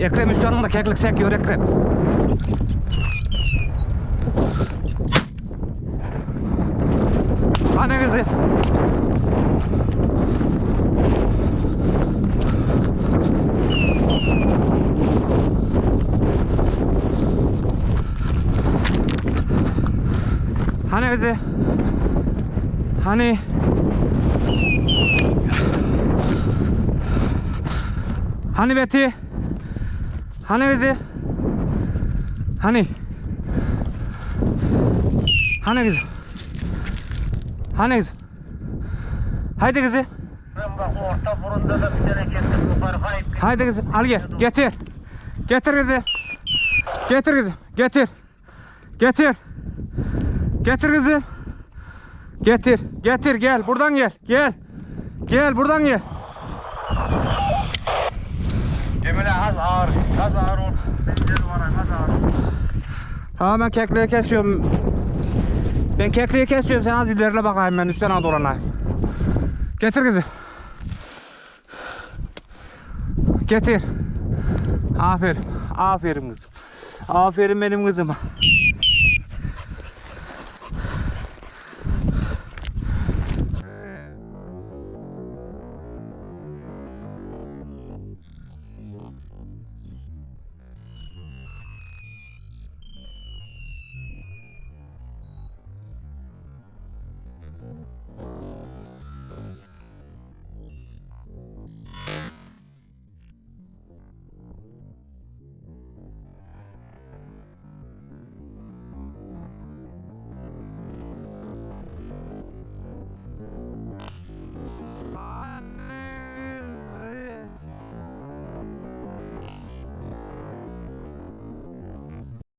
Ekrem Üstad'ın da keklik sekiyor Ekrem. Hani kızı? Hani kızı? Hani? Hani Betty? Hani kızı? Hani? Hani kızı? Hani kızı? Haydi kızı. Ben bak orta burunda da bir tane kestim kopar kayıp. Haydi kızım al gel. Getir. Getir kızı. Getir kızım. Getir. Getir. Getir kızım. Getir. Getir gel. Buradan gel. Gel. Gel buradan gel. Cemile az ağır. Az ağır ol. Benim var az ağır. Tamam ben kekliği kesiyorum. Ben kekliği kesiyorum. Sen az ilerine bakayım ben üstten dolanayım. Getir kızı. Getir. Aferin. Aferin kızım. Aferin benim kızıma.